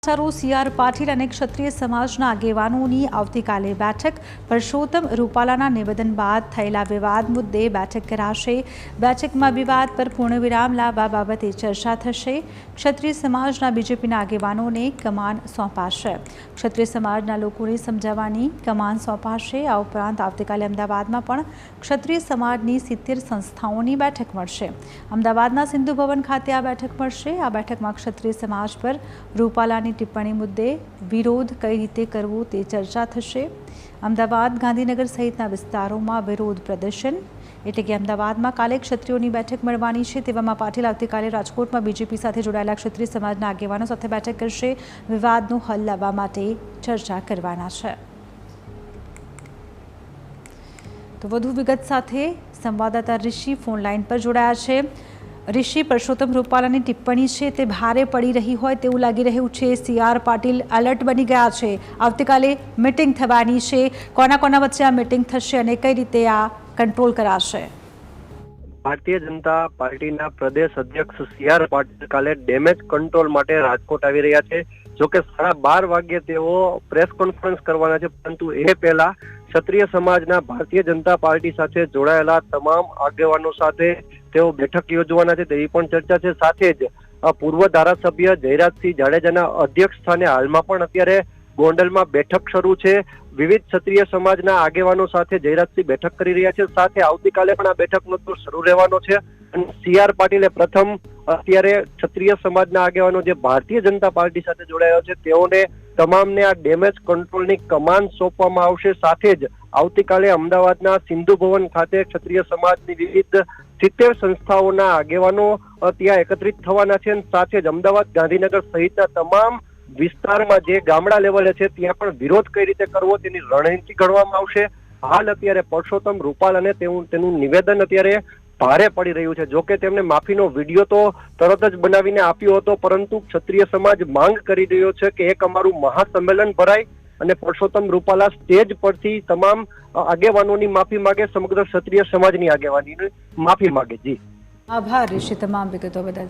સમાચારો સીઆર પાટીલ અને ક્ષત્રિય સમાજના આગેવાનોની આવતીકાલે બેઠક. પરસોત્તમ રૂપાલાના નિવેદન બાદ થયેલા વિવાદ મુદ્દે બેઠક કરાશે. બેઠકમાં વિવાદ પર પૂર્ણવિરામ લાવવા બાબતે ચર્ચા થશે. ક્ષત્રિય સમાજના બીજેપીના આગેવાનોને કમાન સોંપાશે. ક્ષત્રિય સમાજના લોકોને સમજાવવાની કમાન સોંપાશે. આ ઉપરાંત આવતીકાલે અમદાવાદમાં પણ ક્ષત્રિય સમાજની સિત્તેર સંસ્થાઓની બેઠક મળશે. અમદાવાદના સિંધુ ભવન ખાતે આ બેઠક મળશે. આ બેઠકમાં ક્ષત્રિય સમાજ પર રૂપાલાની ટિપ્પણી મુદ્દે વિરોધ કઈ રીતે કરવો તે ચર્ચા થશે. અમદાવાદ ગાંધીનગર સહિતના વિસ્તારોમાં વિરોધ પ્રદર્શન. એટલે કે અમદાવાદમાં કાલે ક્ષત્રિયોની બેઠક મળવાની છે તેવામાં પાટીલ આવતીકાલે રાજકોટમાં બીજેપી સાથે જોડાયેલા ક્ષત્રિય સમાજના આગેવાનો સાથે બેઠક કરશે. વિવાદનો હલ લાવવા માટે ચર્ચા કરવાના છે. તો વધુ વિગત સાથે સંવાદદાતા ઋષિ ફોન લાઈન પર જોડાયા છે. ઋષિ પરસોત્તમ રૂપાલાની ટિપ્પણી છે, તે ભારે પડી રહી હોય તેવું લાગી રહ્યું છે. સી આર પાટીલ એલર્ટ બની ગયા છે. આવતીકાલે મિટિંગ થવાની છે. કોના કોના વચ્ચે આ મિટિંગ થશે અને કઈ રીતે આ કંટ્રોલ કરાશે? ભારતીય જનતા પાર્ટીના પ્રદેશ અધ્યક્ષ સી આર પાટીલ કાલે ડેમેજ કંટ્રોલ માટે રાજકોટ આવી રહ્યા છે. જો કે સાડા બાર વાગ્યે તેઓ પ્રેસ કોન્ફરન્સ કરવાના છે, પરંતુ એ પહેલા ક્ષત્રિય સમાજના ભારતીય જનતા પાર્ટી સાથે જોડાયેલા તમામ આગેવાનો સાથે તેઓ બેઠક યોજવાના છે, તેવી પણ ચર્ચા છે. સાથે જ પૂર્વ ધારાસભ્ય જયરાજસિંહ જાડેજાના અધ્યક્ષ સ્થાને હાલમાં પણ અત્યારે ગોંડલમાં બેઠક શરૂ છે. વિવિધ ક્ષત્રિય સમાજના આગેવાનો સાથે જયરાજસિંહ બેઠક કરી રહ્યા છે. સાથે આવતીકાલે પણ આ બેઠકનો દોર શરૂ રહેવાનો છે. અને સી આર પાટીલે પ્રથમ અત્યારે ક્ષત્રિય સમાજના આગેવાનો જે ભારતીય જનતા પાર્ટી સાથે જોડાયો છે, તેઓને તમામને આ ડેમેજ કંટ્રોલની કમાન સોંપવામાં આવશે. સાથે જ, આવતીકાલે અમદાવાદના સિંધુ ભવન ખાતે ક્ષત્રિય સમાજની વિવિધ સિત્તેર સંસ્થાઓના આગેવાનો ત્યાં એકત્રિત થવાના છે અને સાથે જ અમદાવાદ ગાંધીનગર સહિતના તમામ વિસ્તારમાં જે ગામડા લેવલે છે, ત્યાં પણ વિરોધ કઈ રીતે કરવો તેની રણનીતિ ઘડવામાં આવશે. હાલ અત્યારે પરસોત્તમ રૂપાલ અને તેનું તેનું નિવેદન અત્યારે ભારે પડી રહ્યું છે. જોકે તેમને માફીનો વીડિયો તો તરત જ બનાવીને આપ્યો હતો, પરંતુ ક્ષત્રિય સમાજ માંગ કરી રહ્યો છે કે એક અમારું મહાસંમેલન ભરાય. અને પરસોત્તમ રૂપાલા સ્ટેજ પરથી તમામ આગેવાનોની માફી માગે સમગ્ર ક્ષત્રિય સમાજની આગેવાનીની માફી માગે, જી. આભાર તમામ વિગતો બદલ.